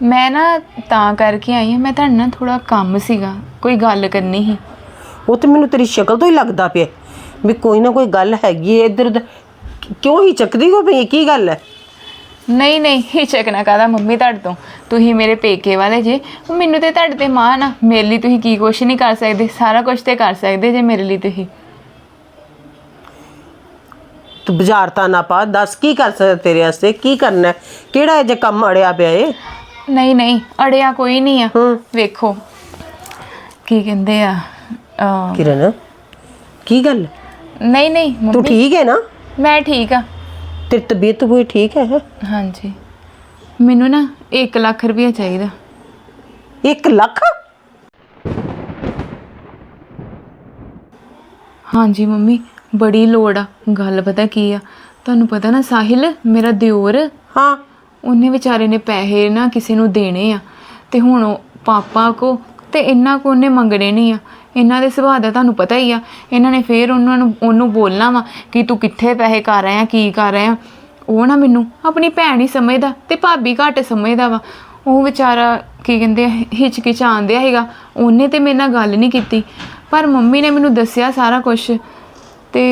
ਮੈਂ ਨਾ ਤਾਂ ਕਰਕੇ ਆਈ ਆ ਮੈਂ ਤੁਹਾਡੇ ਨਾਲ ਥੋੜਾ ਕੰਮ ਸੀਗਾ। ਕੋਈ ਗੱਲ ਕਰਨੀ ਸੀ। ਉਹ ਤੇ ਮੈਨੂੰ ਤੇਰੀ ਸ਼ਕਲ ਤੋਂ ਹੀ ਲੱਗਦਾ ਪਿਆ। ਵੀ ਕੋਈ ਨਾ ਕੋਈ ਗੱਲ ਹੈਗੀ ਹੈ ਇੱਧਰ ਉੱਧਰ। ਕਿਉਂ ਹੀ ਚੱਕਦੀ ਹੋ ਪਈ ਕੀ ਗੱਲ ਹੈ? ਨਹੀਂ ਨਹੀਂ ਹਿਚਕ ਨਾ ਕਾਦਾ ਮੰਮੀ ਤੁਹਾਡੇ ਤੋਂ? ਤੁਸੀਂ ਮੇਰੇ ਪੇਕੇ ਵਾਲੇ ਜੇ। ਮੈਨੂੰ ਤੇ ਤੁਹਾਡੇ ਤੇ ਮਾਣ ਆ। ਮੇਰੇ ਲਈ ਤੁਸੀਂ ਕੀ ਕੁਛ ਨਹੀਂ ਕਰ ਸਕਦੇ। ਸਾਰਾ ਕੁਝ ਤੇ ਕਰ ਸਕਦੇ ਜੇ ਮੇਰੇ ਲਈ ਤੁਸੀਂ। ਤੂੰ ਬਾਜ਼ਾਰ ਤਾਂ ਨਾ ਪਾ। ਦੱਸ ਕੀ ਕਰ ਸਕਦਾ ਤੇਰੇ ਵਾਸਤੇ? ਕੀ ਕਰਨਾ ਹੈ? ਕਿਹੜਾ ਇਹ ਜੇ ਕੰਮ ਅੜਿਆ ਪਿਆ ਏ? ਨਹੀਂ ਨਹੀਂ ਅੜਿਆ ਕੋਈ ਨਹੀਂ ਆ। ਵੇਖੋ। ਕੀ ਕਹਿੰਦੇ ਆ? ਕਿਰਨ ਕੀ ਗੱਲ? ਨਹੀਂ ਨਹੀਂ ਤੂੰ ਮੰਮੀ। ਠੀਕ ਹੈ ਨਾ? ਮੈਂ ਠੀਕ ਆ। ਤੇਰੀ ਤਬੀਅਤ ਕੋਈ ਠੀਕ ਹੈ? ਹਾਂਜੀ। ਮੈਨੂੰ ਨਾ 1 ਲੱਖ ਰੁਪਇਆ ਚਾਹੀਦਾ। 1 ਲੱਖ? ਹਾਂਜੀ ਮੰਮੀ ਬੜੀ ਲੋੜ ਆ। ਗੱਲ ਪਤਾ ਕੀ ਆ? ਤੁਹਾਨੂੰ ਪਤਾ ਨਾ ਸਾਹਿਲ ਮੇਰਾ ਦਿਓਰ? ਹਾਂ। ਉਹਨੇ ਵਿਚਾਰੇ ਨੇ ਪੈਸੇ ਨਾ ਕਿਸੇ ਨੂੰ ਦੇਣੇ ਆ। ਤੇ ਹੁਣ ਉਹ ਪਾਪਾ ਕੋ ਤੇ ਇਹਨਾਂ ਕੋ ਉਹਨੇ ਮੰਗਣੇ ਨਹੀਂ ਆ। ਇਹਨਾਂ ਦੇ ਸੁਭਾਅ ਦਾ ਤੁਹਾਨੂੰ ਪਤਾ ਹੀ ਆ। ਇਹਨਾਂ ਨੇ ਫੇਰ ਉਹਨਾਂ ਨੂੰ, ਉਹਨੂੰ ਬੋਲਣਾ ਵਾ ਕਿ ਤੂੰ ਕਿੱਥੇ ਪੈਸੇ ਕਰ ਰਿਹਾ ਕੀ ਕਰ ਰਿਹਾ ਉਹ ਨਾ ਮੈਨੂੰ ਆਪਣੀ ਭੈਣ ਹੀ ਸਮਝਦਾ ਤੇ ਭਾਬੀ ਘੱਟ ਸਮਝਦਾ ਵਾ। ਉਹ ਵਿਚਾਰਾ ਕੀ ਕਹਿੰਦੇ ਆ ਹਿਚਕਿਚਾਉਂਦਿਆ ਹੈਗਾ। ਉਹਨੇ ਤੇ ਮੇਰੇ ਨਾਲ ਗੱਲ ਨਹੀਂ ਕੀਤੀ। ਪਰ ਮੰਮੀ ਨੇ ਮੈਨੂੰ ਦੱਸਿਆ ਸਾਰਾ ਕੁਝ ਤੇ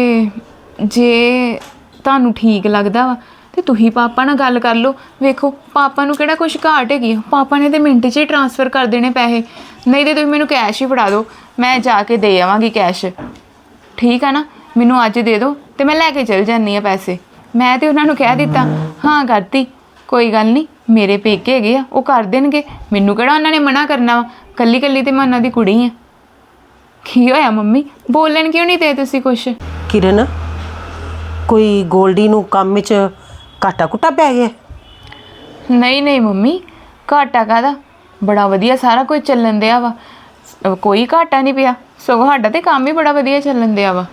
ਜੇ ਤੁਹਾਨੂੰ ਠੀਕ ਲੱਗਦਾ ਵਾ ਤੇ ਤੁਸੀਂ ਪਾਪਾ ਨਾਲ ਗੱਲ ਕਰ ਲਓ। ਵੇਖੋ, ਪਾਪਾ ਨੂੰ ਕਿਹੜਾ ਕੁਝ ਘਾਟ ਹੈਗੀ ਆ। ਪਾਪਾ ਨੇ ਤੇ ਮਿੰਟ 'ਚ ਹੀ ਟ੍ਰਾਂਸਫਰ ਕਰ ਦੇਣੇ ਪੈਸੇ। ਨਹੀਂ ਤੇ ਤੁਸੀਂ ਮੈਨੂੰ ਕੈਸ਼ ਹੀ ਫੜਾ ਦਿਓ। ਮੈਂ ਜਾ ਕੇ ਦੇ ਆਵਾਂਗੀ ਕੈਸ਼ ਠੀਕ ਆ ਨਾ? ਮੈਨੂੰ ਅੱਜ ਦੇ ਦਿਓ ਤੇ ਮੈਂ ਲੈ ਕੇ ਚਲ ਜਾਂਦੀ ਆ ਪੈਸੇ। ਮੈਂ ਤੇ ਉਹਨਾਂ ਨੂੰ ਕਹਿ ਦਿੱਤਾ ਹਾਂ ਕਰਤੀ ਕੋਈ ਗੱਲ ਨਹੀਂ ਮੇਰੇ ਪੇਕੇ ਹੈਗੇ ਆ ਉਹ ਕਰ ਦੇਣਗੇ। ਮੈਨੂੰ ਕਿਹੜਾ ਉਹਨਾਂ ਨੇ ਮਨਾ ਕਰਨਾ ਵਾ? ਕੱਲੀ ਕੱਲੀ ਤੇ ਮੈਂ ਉਹਨਾਂ ਦੀ ਕੁੜੀ ਆ ਕੀ ਹੋਇਆ ਮੰਮੀ? ਬੋਲਣ ਕਿਉਂ ਨਹੀਂ ਦੇ ਤੁਸੀਂ ਕੁਛ? ਕਿਰਨ ਕੋਈ ਗੋਲਡੀ ਨੂੰ ਕੰਮ ਵਿੱਚ ਘਾਟਾ ਕੁੱਟਾ ਪੈ ਗਿਆ? ਨਹੀਂ ਨਹੀਂ ਮੰਮੀ ਘਾਟਾ ਕਾਦਾ ਬੜਾ ਵਧੀਆ ਸਾਰਾ ਕੁਝ ਚੱਲਣ ਦਿਆ ਵਾ। ਅਹ ਕੋਈ ਘਾਟਾ ਨਹੀਂ ਪਿਆ। ਸਗੋਂ ਸਾਡਾ ਤੇ ਕੰਮ ਹੀ ਬੜਾ ਵਧੀਆ ਚੱਲਣ ਦਿਆ ਵਾ।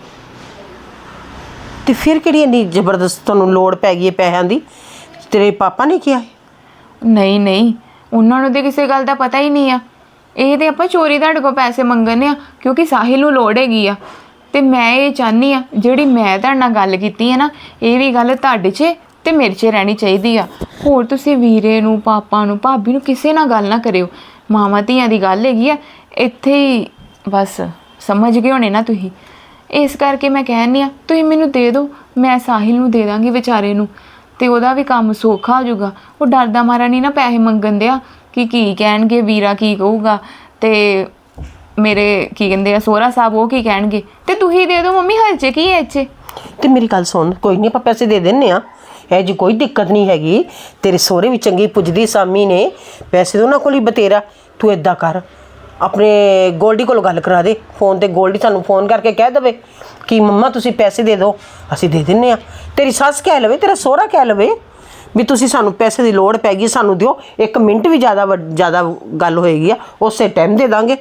ਤੇ ਫਿਰ ਕਿਹੜੀ ਇੰਨੀ ਜ਼ਬਰਦਸਤ ਤੁਹਾਨੂੰ ਲੋੜ ਪੈ ਗਈ ਹੈ ਪੈਸਿਆਂ ਦੀ? ਤੇਰੇ ਪਾਪਾ ਨੇ ਕਿਹਾ ਹੈ? ਨਹੀਂ ਨਹੀਂ। ਉਹਨਾਂ ਨੂੰ ਤੇ ਕਿਸੇ ਗੱਲ ਦਾ ਪਤਾ ਹੀ ਨਹੀਂ ਆ। ਇਹ ਤੇ ਆਪਾਂ ਚੋਰੀ ਤੁਹਾਡੇ ਕੋਲ ਪੈਸੇ ਮੰਗਣੇ ਆ ਕਿਉਂਕਿ ਸਾਹਿਲ ਨੂੰ ਲੋੜ ਹੈਗੀ ਆ। ਤੇ ਮੈਂ ਇਹ ਚਾਹਨੀ ਆ ਜਿਹੜੀ ਮੈਂ ਤੁਹਾਡੇ ਨਾਲ ਗੱਲ ਕੀਤੀ ਹੈ ਨਾ ਇਹ ਵੀ ਗੱਲ ਤੁਹਾਡੇ 'ਚ ਤੇ ਮੇਰੇ 'ਚ ਰਹਿਣੀ ਚਾਹੀਦੀ ਆ। ਹੋਰ ਤੁਸੀਂ ਵੀਰੇ ਨੂੰ ਪਾਪਾ ਨੂੰ ਭਾਬੀ ਨੂੰ ਕਿਸੇ ਨਾਲ ਗੱਲ ਨਾ ਕਰਿਓ। ਮਾਵਾਂ ਧੀਆਂ ਦੀ ਗੱਲ ਹੈਗੀ ਆ ਇੱਥੇ ਹੀ ਬਸ, ਸਮਝ ਗਏ ਹੋਣੇ ਨਾ ਤੁਸੀਂ। ਇਸ ਕਰਕੇ ਮੈਂ ਕਹਿੰਨੀ ਆ ਤੁਸੀਂ ਮੈਨੂੰ ਦੇ ਦਿਓ, ਮੈਂ ਸਾਹਿਲ ਨੂੰ ਦੇ ਦਾਂਗੀ ਵਿਚਾਰੇ ਨੂੰ। ਤੇ ਉਹਦਾ ਵੀ ਕੰਮ ਸੌਖਾ ਹੋ ਜਾਊਗਾ। ਉਹ ਡਰਦਾ ਮਾਰਾ ਨਹੀਂ ਨਾ ਪੈਸੇ ਮੰਗਣ ਦਿਆ, ਕਿ ਕੀ ਕਹਿਣਗੇ, ਵੀਰਾ ਕੀ ਕਹੂਗਾ। ਤੇ ਮੇਰੇ ਕੀ ਕਹਿੰਦੇ ਆ, ਸੋਹਰਾ ਸਾਹਿਬ ਉਹ ਕੀ ਕਹਿਣਗੇ। ਤੇ ਤੁਸੀਂ ਦੇ ਦਿਓ, ਮੰਮੀ ਹਰਜੇ ਕੀ ਹੈ ਇੱਥੇ? ਤੇ ਮੇਰੀ ਗੱਲ ਸੁਣ, ਕੋਈ ਨਹੀਂ, ਆਪਾਂ ਪੈਸੇ ਦੇ ਦਿੰਨੇ ਆ ਇਹ ਜੀ ਕੋਈ ਦਿੱਕਤ ਨਹੀਂ ਹੈਗੀ। ਤੇਰੇ ਸਹੁਰੇ ਵੀ ਚੰਗੀ ਪੁੱਜਦੀ, ਸਾਮੀ ਨੇ। ਪੈਸੇ ਤਾਂ ਉਹਨਾਂ ਕੋਲ ਹੀ ਬਤੇਰਾ ਤੂੰ ਏਦਾਂ ਕਰ ਆਪਣੇ ਗੋਲਡੀ ਕੋਲ ਗੱਲ ਕਰਾ ਦੇ। ਫੋਨ ਤੇ ਗੋਲਡੀ ਸਾਨੂੰ ਫੋਨ ਕਰਕੇ ਕਹਿ ਦੇਵੇ ਕਿ ਮੰਮਾ ਤੁਸੀਂ ਪੈਸੇ ਦੇ ਦਿਓ, ਅਸੀਂ ਦੇ ਦਿੰਨੇ ਆ। ਤੇਰੀ ਸੱਸ ਕਹਿ ਲਵੇ, ਤੇਰਾ ਸਹੁਰਾ ਕਹਿ ਲਵੇ ਵੀ ਤੁਸੀਂ ਸਾਨੂੰ ਪੈਸੇ ਦੀ ਲੋੜ ਪੈ ਗਈ, ਸਾਨੂੰ ਦਿਓ। ਇੱਕ ਮਿੰਟ ਵੀ ਜ਼ਿਆਦਾ ਵੱਡ- ਜ਼ਿਆਦਾ ਗੱਲ ਹੋਏਗੀ ਆ, ਉਸੇ ਟਾਈਮ ਦੇ ਦਾਂਗੇ।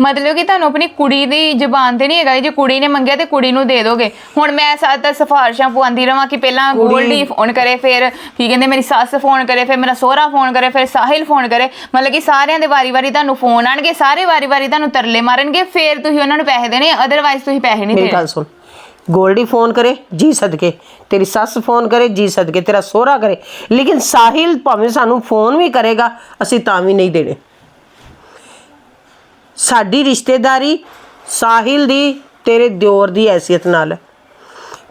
ਮਤਲਬ ਕਿ ਤੁਹਾਨੂੰ ਆਪਣੀ ਕੁੜੀ ਦੀ ਜ਼ਬਾਨ ਤੇ ਨਹੀਂ ਹੈਗਾ ਜੇ ਕੁੜੀ ਨੇ ਮੰਗਿਆ ਤੇ ਕੁੜੀ ਨੂੰ ਦੇ ਦੋਗੇ। ਹੁਣ ਮੈਂ ਸਾਥ ਸਿਫਾਰਿਸ਼ਾਂ ਪਵਾਉਂਦੀ ਰਵਾਂ ਕਿ ਪਹਿਲਾਂ ਗੋਲਡੀ ਫੋਨ ਕਰੇ ਫਿਰ ਕੀ ਕਹਿੰਦੇ ਮੇਰੀ ਸੱਸ ਫੋਨ ਕਰੇ ਫਿਰ ਮੇਰਾ ਸਹੁਰਾ ਫੋਨ ਕਰੇ ਫਿਰ ਸਾਹਿਲ ਫੋਨ ਕਰੇ। ਮਤਲਬ ਕਿ ਸਾਰਿਆਂ ਦੇ ਵਾਰੀ-ਵਾਰੀ ਤੁਹਾਨੂੰ ਫੋਨ ਆਣਗੇ ਸਾਰੇ ਵਾਰੀ-ਵਾਰੀ ਤੁਹਾਨੂੰ ਤਰਲੇ ਮਾਰਨਗੇ ਫਿਰ ਤੁਸੀਂ ਉਹਨਾਂ ਨੂੰ ਪੈਸੇ ਦੇਣੇ ਅਦਰਵਾਈਜ਼ ਤੁਸੀਂ ਪੈਸੇ ਨਹੀਂ ਮੇਰੀ ਦੇਣੇ। ਗੱਲ ਸੁਣ। ਗੋਲਡੀ ਫੋਨ ਕਰੇ ਜੀ ਸਦਕੇ। ਤੇਰੀ ਸੱਸ ਫੋਨ ਕਰੇ ਜੀ ਸਦਕੇ। ਤੇਰਾ ਸਹੁਰਾ ਕਰੇ। ਲੇਕਿਨ ਸਾਹਿਲ ਭਾਵੇਂ ਸਾਨੂੰ ਫੋਨ ਵੀ ਕਰੇਗਾ ਅਸੀਂ ਤਾਂ ਵੀ ਨਹੀਂ ਦੇਣੇ। ਸਾਡੀ ਰਿਸ਼ਤੇਦਾਰੀ ਸਾਹਿਲ ਦੀ, ਤੇਰੇ ਦਿਓਰ ਦੀ ਹੈਸੀਅਤ ਨਾਲ ਹੈ।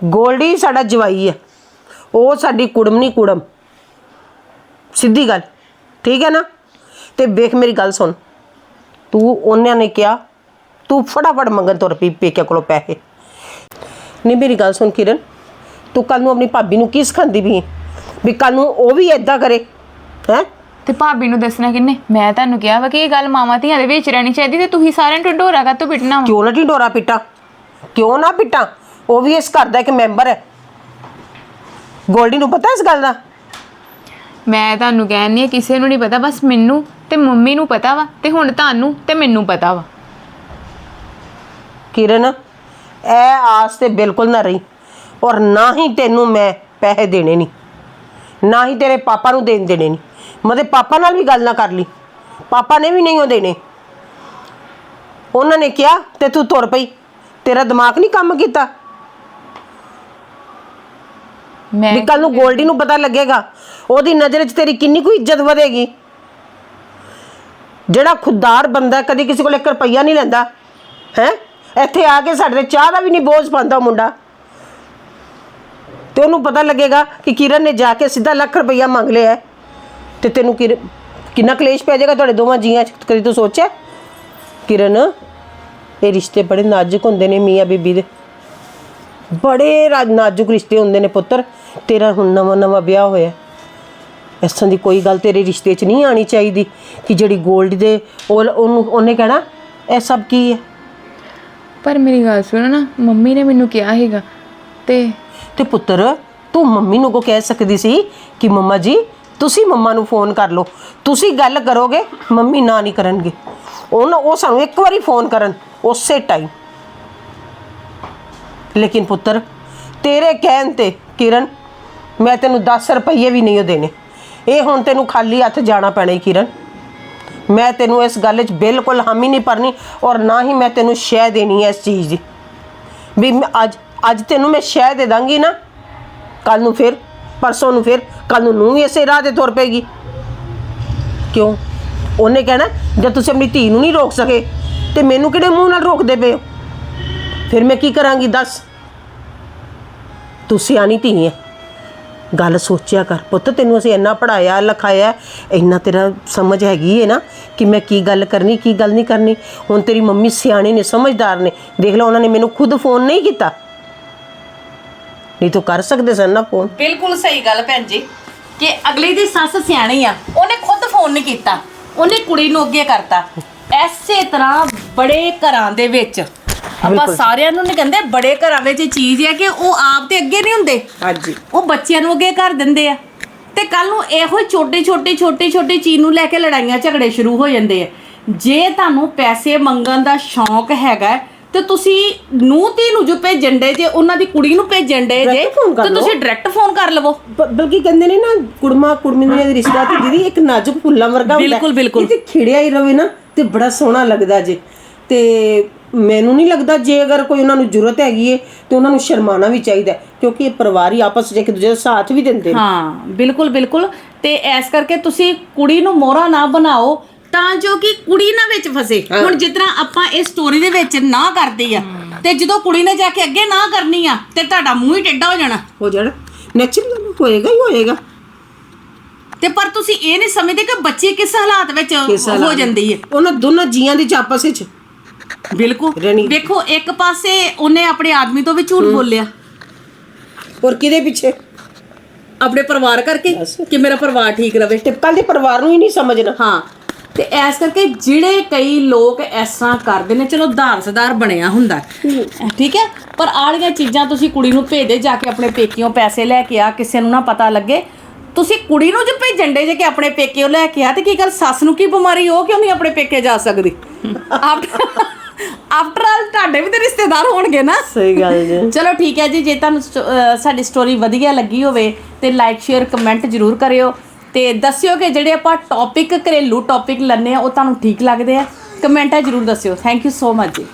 ਗੋਲਡੀ ਸਾਡਾ ਜਵਾਈ ਹੈ। ਉਹ ਸਾਡੀ ਕੁੜਮ ਨਹੀਂ ਕੁੜਮ। ਸਿੱਧੀ ਗੱਲ। ਠੀਕ ਹੈ ਨਾ? ਤੇ ਵੇਖ ਮੇਰੀ ਗੱਲ ਸੁਣ। ਤੂੰ ਉਹਨਾਂ ਨੇ ਕਿਹਾ, ਤੂੰ ਫਟਾਫਟ ਮੰਗਣ ਤੁਰ ਪਈ ਪੇਕਿਆਂ ਕੋਲੋਂ ਪੈਸੇ। ਨਹੀਂ, ਮੇਰੀ ਗੱਲ ਸੁਣ ਕਿਰਨ। ਤੂੰ ਕੱਲ ਨੂੰ ਆਪਣੀ ਭਾਬੀ ਨੂੰ ਕੀ ਸਿਖਾਉਂਦੀ ਵੀ ਵੀ ਕੱਲ ਨੂੰ ਉਹ ਵੀ ਏਦਾਂ ਕਰੇ। ਹੈ? ਤੇ ਭਾਬੀ ਨੂੰ ਦੱਸਣਾ ਕਿੰਨੇ? ਮੈਂ ਤੁਹਾਨੂੰ ਕਿਹਾ ਵਾ ਕਿ ਇਹ ਗੱਲ ਮਾਵਾਂ ਧੀਆਂ ਦੇ ਵਿੱਚ ਰਹਿਣੀ ਚਾਹੀਦੀ ਤੇ ਤੁਸੀਂ ਸਾਰਿਆਂ ਨੂੰ ਢੋਰਾ ਕਾਤੋਂ ਪਿੱਟਣਾ ਵਾ? ਕਿਉਂ ਨਾ ਢਿੰਡੋਰਾ ਪਿੱਟਾਂ? ਕਿਉਂ ਨਾ ਪਿੱਟਾਂ? ਉਹ ਵੀ ਇਸ ਘਰ ਦਾ ਇੱਕ ਮੈਂਬਰ ਹੈ। ਗੋਲਡੀ ਨੂੰ ਪਤਾ ਇਸ ਗੱਲ ਦਾ? ਮੈਂ ਤੁਹਾਨੂੰ ਕਹਿੰਨੀ ਆ ਕਿਸੇ ਨੂੰ ਨਹੀਂ ਪਤਾ ਬਸ ਮੈਨੂੰ ਤੇ ਮੰਮੀ ਨੂੰ ਪਤਾ ਵਾ ਤੇ ਹੁਣ ਤੁਹਾਨੂੰ ਤੇ ਮੈਨੂੰ ਪਤਾ ਵਾ। ਕਿਰਨ ਇਹ ਆਸ ਤੇ ਬਿਲਕੁਲ ਨਾ ਰਹੀ ਔਰ ਨਾ ਹੀ ਤੈਨੂੰ ਮੈਂ ਪੈਸੇ ਦੇਣੇ ਨਹੀਂ ਨਾ ਹੀ ਤੇਰੇ ਪਾਪਾ ਨੂੰ ਦੇਣ ਦੇਣੇ ਨਹੀਂ ਮਤੇ ਪਾਪਾ ਨਾਲ ਵੀ ਗੱਲ ਨਾ ਕਰ ਲਈ। ਪਾਪਾ ਨੇ ਵੀ ਨਹੀਂ ਉਹ ਦੇਣੇ। ਉਹਨਾਂ ਨੇ ਕਿਹਾ ਤੇ ਤੂੰ ਤੁਰ ਪਈ। ਤੇਰਾ ਦਿਮਾਗ ਨਹੀਂ ਕੰਮ ਕੀਤਾ? ਮੈਂ ਵੀ ਕੱਲ ਨੂੰ ਗੋਲਡੀ ਨੂੰ ਪਤਾ ਲੱਗੇਗਾ। ਉਹਦੀ ਨਜ਼ਰ 'ਚ ਤੇਰੀ ਕਿੰਨੀ ਕੁ ਇੱਜ਼ਤ ਵਧੇਗੀ। ਜਿਹੜਾ ਖੁੱਦਾਰ ਬੰਦਾ ਕਦੀ ਕਿਸੇ ਕੋਲ 1 ਰੁਪਈਆ ਨਹੀਂ ਲੈਂਦਾ ਹੈ? ਇੱਥੇ ਆ ਕੇ ਸਾਡੇ ਤੇ ਚਾਹ ਦਾ ਵੀ ਨਹੀਂ ਬੋਝ ਪਾਉਂਦਾ ਮੁੰਡਾ। ਤੇ ਉਹਨੂੰ ਪਤਾ ਲੱਗੇਗਾ ਕਿ ਕਿਰਨ ਨੇ ਜਾ ਕੇ ਸਿੱਧਾ ਲੱਖ ਰੁਪਈਆ ਮੰਗ ਲਿਆ ਹੈ। ਤੇ ਤੈਨੂੰ ਕਿਰ- ਕਿੰਨਾ ਕਲੇਸ਼ ਪੈ ਜਾਏਗਾ ਤੁਹਾਡੇ ਦੋਵਾਂ ਜੀਆਂ 'ਚ? ਕਦੀ ਤੂੰ ਸੋਚਿਆ? ਕਿਰਨ ਇਹ ਰਿਸ਼ਤੇ ਬੜੇ ਨਾਜ਼ੁਕ ਹੁੰਦੇ ਨੇ ਮੀਆਂ ਬੀਬੀ ਦੇ। ਬੜੇ ਰਾ- ਨਾਜ਼ੁਕ ਰਿਸ਼ਤੇ ਹੁੰਦੇ ਨੇ ਪੁੱਤਰ। ਤੇਰਾ ਹੁਣ ਨਵਾਂ ਨਵਾਂ ਵਿਆਹ ਹੋਇਆ। ਇਸ ਤਰ੍ਹਾਂ ਦੀ ਕੋਈ ਗੱਲ ਤੇਰੇ ਰਿਸ਼ਤੇ 'ਚ ਨਹੀਂ ਆਣੀ ਚਾਹੀਦੀ ਕਿ ਜਿਹੜੀ 골ਡ ਦੇ ਉਹ ਉਹਨੂੰ ਉਹਨੇ ਕਹਿਣਾ ਇਹ ਸਭ ਕੀ ਹੈ? ਪਰ ਮੇਰੀ ਗੱਲ ਸੁਣੋ ਨਾ ਮੰਮੀ ਨੇ ਮੈਨੂੰ ਕਿਹਾ ਹੈਗਾ ਤੇ ਤੇ ਪੁੱਤਰ ਤੂੰ ਮੰਮੀ ਨੂੰ ਕੋ ਕਹਿ ਸਕਦੀ ਸੀ ਕਿ ਮੰਮਾ ਜੀ ਤੁਸੀਂ ਮੰਮਾ ਨੂੰ ਫੋਨ ਕਰ ਲਓ। ਤੁਸੀਂ ਗੱਲ ਕਰੋਗੇ, ਮੰਮੀ ਨਾ ਨਹੀਂ ਕਰਨਗੇ। ਉਹਨਾਂ ਉਹ ਸਾਨੂੰ ਇੱਕ ਵਾਰੀ ਫੋਨ ਕਰਨ, ਉਸੇ ਟਾਈਮ ਲੇਕਿਨ ਪੁੱਤਰ, ਤੇਰੇ ਕਹਿਣ ਤੇ ਕਿਰਨ, ਮੈਂ ਤੈਨੂੰ 10 ਰੁਪਏ ਵੀ ਨਹੀਂ ਉਹ ਦੇਣੇ। ਇਹ ਹੁਣ ਤੈਨੂੰ ਖਾਲੀ ਹੱਥ ਜਾਣਾ ਪੈਣਾ ਈ ਕਿਰਨ। ਮੈਂ ਤੈਨੂੰ ਇਸ ਗੱਲ 'ਚ ਬਿਲਕੁਲ ਹਾਮੀ ਨਹੀਂ ਭਰਨੀ ਔਰ ਨਾ ਹੀ ਮੈਂ ਤੈਨੂੰ ਸ਼ਹਿ ਦੇਣੀ ਹੈ ਇਸ ਚੀਜ਼ ਦੀ। ਵੀ ਮੈਂ ਅੱਜ ਅੱਜ ਤੈਨੂੰ ਮੈਂ ਸ਼ਹਿ ਦੇ ਦਾਂਗੀ ਨਾ ਕੱਲ ਨੂੰ ਫਿਰ ਪਰਸੋਂ ਨੂੰ ਫਿਰ ਕੱਲ ਨੂੰ ਨੂੰ ਵੀ ਇਸੇ ਰਾਹ ਤੇ ਤੁਰ ਪੈਗੀ ਕਿਉਂ? ਉਹਨੇ ਕਹਿਣਾ, ਜੇ ਤੁਸੀਂ ਆਪਣੀ ਧੀ ਨੂੰ ਨਹੀਂ ਰੋਕ ਸਕੇ, ਤੇ ਮੈਨੂੰ ਕਿਹੜੇ ਮੂੰਹ ਨਾਲ ਰੋਕਦੇ ਪਏ ਹੋ? ਫਿਰ ਮੈਂ ਕੀ ਕਰਾਂਗੀ, ਦੱਸ? ਤੂੰ ਸਿਆਣੀ ਧੀ ਹੈ ਗੱਲ ਸੋਚਿਆ ਕਰ ਪੁੱਤ, ਤੈਨੂੰ ਅਸੀਂ ਇੰਨਾ ਪੜਾਇਆ ਲਿਖਾਇਆ, ਇੰਨਾ ਤੇਰਾ ਸਮਝ ਹੈਗੀ ਹੈ ਨਾ ਕਿ ਮੈਂ ਕੀ ਗੱਲ ਕਰਨੀ, ਕੀ ਗੱਲ ਨਹੀਂ ਕਰਨੀ। ਹੁਣ ਤੇਰੀ ਮੰਮੀ ਸਿਆਣੇ ਨੇ, ਸਮਝਦਾਰ ਨੇ। ਦੇਖ ਲਓ ਉਹਨਾਂ ਨੇ ਮੈਨੂੰ ਖੁਦ ਫੋਨ ਨਹੀਂ ਕੀਤਾ। ਨਹੀਂ ਤੂੰ ਕਰ ਸਕਦੇ ਸਨ ਨਾ ਫੋਨ ਬਿਲਕੁਲ ਸਹੀ ਗੱਲ ਭੈਣ ਜੀ। ਕਿ ਅਗਲੀ ਦੀ ਸੱਸ ਸਿਆਣੀ ਆ ਉਹਨੇ ਖੁਦ ਫੋਨ ਨਹੀਂ ਕੀਤਾ। ਉਹਨੇ ਕੁੜੀ ਨੂੰ ਅੱਗੇ ਕਰਤਾ। ਐਸੇ ਤਰ੍ਹਾਂ ਬੜੇ ਘਰਾਂ ਦੇ ਵਿੱਚ। ਆਪਾਂ ਸਾਰਿਆਂ ਨੂੰ ਨਹੀਂ ਕਹਿੰਦੇ ਬੜੇ ਘਰਾਂ ਵਿੱਚ ਇਹ ਚੀਜ਼ ਹੈ ਕਿ ਉਹ ਆਪ ਤੇ ਅੱਗੇ ਨਹੀਂ ਹੁੰਦੇ। ਹਾਂਜੀ। ਉਹ ਬੱਚਿਆਂ ਨੂੰ ਅੱਗੇ ਕਰ ਦਿੰਦੇ ਆ। ਤੇ ਕੱਲ ਨੂੰ ਇਹੋ ਹੀ ਛੋਟੀ ਛੋਟੀ ਛੋਟੀ ਛੋਟੀ ਚੀਜ਼ ਨੂੰ ਲੈ ਕੇ ਲੜਾਈਆਂ ਝਗੜੇ ਸ਼ੁਰੂ ਹੋ ਜਾਂਦੇ ਆ। ਜੇ ਤੁਹਾਨੂੰ ਪੈਸੇ ਮੰਗਣ ਦਾ ਸ਼ੌਂਕ ਹੈਗਾ ਹੈ, ਤੇ ਤੁਸੀਂ ਨੂੰ ਤੀ ਨੂੰ ਜੋ ਭੇਜਣ ਦੇ ਜੇ ਉਹਨਾਂ ਦੀ ਕੁੜੀ ਨੂੰ ਭੇਜਣ ਦੇ ਜੇ Direct phone ਕਰ ਤੇ ਲਓ। ਤੁਸੀਂ ਡਾਇਰੈਕਟ ਫੋਨ ਕਰ ਲਵੋ ਬ- ਬਲਕਿ ਕਹਿੰਦੇ ਨੇ ਨਾ ਕੁੜਮਾ ਕੁੜਮੀ ਦੇ ਰਿਸ਼ਤਾ ਤੇ ਦੀਦੀ ਇੱਕ ਨਾਜ਼ੁਕ ਫੁੱਲਾਂ ਵਰਗਾ ਹੁੰਦਾ ਹੈ। ਬਿਲਕੁਲ, ਬਿਲਕੁਲ। ਇਹ ਤੇ ਖਿੜਿਆ ਹੀ ਰਵੇ ਨਾ ਤੇ ਬੜਾ ਸੋਹਣਾ ਲੱਗਦਾ ਜੇ ਤੇ ਮੈਨੂੰ ਨਹੀਂ ਲੱਗਦਾ ਜੇ ਅਗਰ ਕੋਈ ਉਹਨਾਂ ਨੂੰ ਜ਼ਰੂਰਤ ਹੈਗੀ ਏ ਤੇ ਉਹਨਾਂ ਨੂੰ ਸ਼ਰਮਾਣਾ ਵੀ ਚਾਹੀਦਾ ਹੈ, ਕਿਉਂਕਿ ਇਹ ਪਰਿਵਾਰ ਹੀ ਆਪਸ ਵਿੱਚ ਇੱਕ ਦੂਜੇ ਦਾ ਸਾਥ ਵੀ ਦਿੰਦੇ ਨੇ ਹਾਂ ਬਿਲਕੁਲ ਬਿਲਕੁਲ ਤੇ ਐਸ ਕਰਕੇ ਤੁਸੀਂ ਕੁੜੀ ਨੂੰ ਮੋਹਰਾ ਨਾ ਬਣਾਓ ਤਾਂ ਜੋ ਕਿ ਕੁੜੀ ਨਾ ਵਿੱਚ ਫਸੇ। ਹੁਣ ਜਿਸ ਤਰ੍ਹਾਂ ਆਪਾਂ ਇਸ ਸਟੋਰੀ ਦੇ ਵਿੱਚ ਨਾ ਕਰਦੇ ਆ ਤੇ ਜਦੋਂ ਕੁੜੀ ਨੇ ਜਾ ਕੇ ਅੱਗੇ ਨਾ ਕਰਨੀ ਆ ਤੇ ਤੁਹਾਡਾ ਮੂੰਹ ਹੀ ਟੇਢਾ ਹੋ ਜਾਣਾ। ਹੋ ਜਾਣਾ। ਨੈਚੁਰਲ ਹੋਏਗਾ ਹੀ ਹੋਏਗਾ। ਤੇ ਪਰ ਤੁਸੀਂ ਇਹ ਨਹੀਂ ਸਮਝਦੇ ਕਿ ਬੱਚੀ ਕਿਸ ਹਾਲਾਤ ਵਿੱਚ ਹੋ ਜਾਂਦੀ ਹੈ? ਉਹਨਾਂ ਦੋਨਾਂ ਜੀਆਂ ਦੀ ਚ ਆਪਸ ਵਿੱਚ ਬਿਲਕੁਲ। ਵੇਖੋ ਇੱਕ ਪਾਸੇ ਉਹਨੇ ਆਪਣੇ ਆਦਮੀ ਤੋਂ ਵੀ ਝੂਠ ਬੋਲਿਆ। ਹੋਰ ਕਿਹਦੇ ਪਿੱਛੇ? ਆਪਣੇ ਪਰਿਵਾਰ ਕਰਕੇ ਕਿ ਮੇਰਾ ਪਰਿਵਾਰ ਠੀਕ ਰਵੇ? ਤੇ ਕੱਲ ਦੇ ਪਰਿਵਾਰ ਨੂੰ ਹੀ ਨਹੀਂ ਸਮਝਣਾ। ਹਾਂ। ਤੇ ਐਸ ਕਰਕੇ ਜਿਹੜੇ ਕਈ ਲੋਕ ਇਸ ਤਰ੍ਹਾਂ ਕਰਦੇ ਨੇ ਚਲੋ ਧਾਰਸਦਾਰ ਬਣਿਆ ਹੁੰਦਾ। ਠੀਕ ਹੈ? ਪਰ ਆੜੀਆਂ ਚੀਜ਼ਾਂ ਤੁਸੀਂ ਕੁੜੀ ਨੂੰ ਭੇਜਦੇ ਜਾ ਕੇ ਆਪਣੇ ਪੇਕਿਓਂ ਪੈਸੇ ਲੈ ਕੇ ਆ ਕਿਸੇ ਨੂੰ ਨਾ ਪਤਾ ਲੱਗੇ। ਤੁਸੀਂ ਕੁੜੀ ਨੂੰ ਜੋ ਭੇਜਣ ਦੇ ਜੇ ਕਿ ਆਪਣੇ ਪੇਕਿਓਂ ਲੈ ਕੇ ਆ ਤੇ ਕੀ ਗੱਲ ਸੱਸ ਨੂੰ ਕੀ ਬਿਮਾਰੀ ਉਹ ਕਿਉਂ ਨਹੀਂ ਆਪਣੇ ਪੇਕੇ ਜਾ ਸਕਦੀ? ਆਫਟਰ ਆਲ ਤੁਹਾਡੇ ਵੀ ਤੇ ਰਿਸ਼ਤੇਦਾਰ ਹੋਣਗੇ ਨਾ। ਸਹੀ ਗੱਲ ਜੀ। ਚਲੋ ਠੀਕ ਹੈ ਜੀ ਜੇ ਤੁਹਾਨੂੰ ਸਾਡੀ ਸਟੋਰੀ ਵਧੀਆ ਲੱਗੀ ਹੋਵੇ ਤੇ ਲਾਈਕ ਸ਼ੇਅਰ ਕਮੈਂਟ ਜ਼ਰੂਰ ਕਰਿਓ। ਤੇ ਦੱਸਿਓ ਕਿ ਜਿਹੜੇ ਆਪਾਂ ਟੌਪਿਕ ਘਰੇਲੂ ਟੌਪਿਕ ਲੈਣੇ ਆ, ਉਹ ਤੁਹਾਨੂੰ ਠੀਕ ਲੱਗਦੇ ਆ? ਕਮੈਂਟਾਂ ਜ਼ਰੂਰ ਦੱਸਿਓ। ਥੈਂਕ ਯੂ ਸੋ ਮਚ ਜੀ।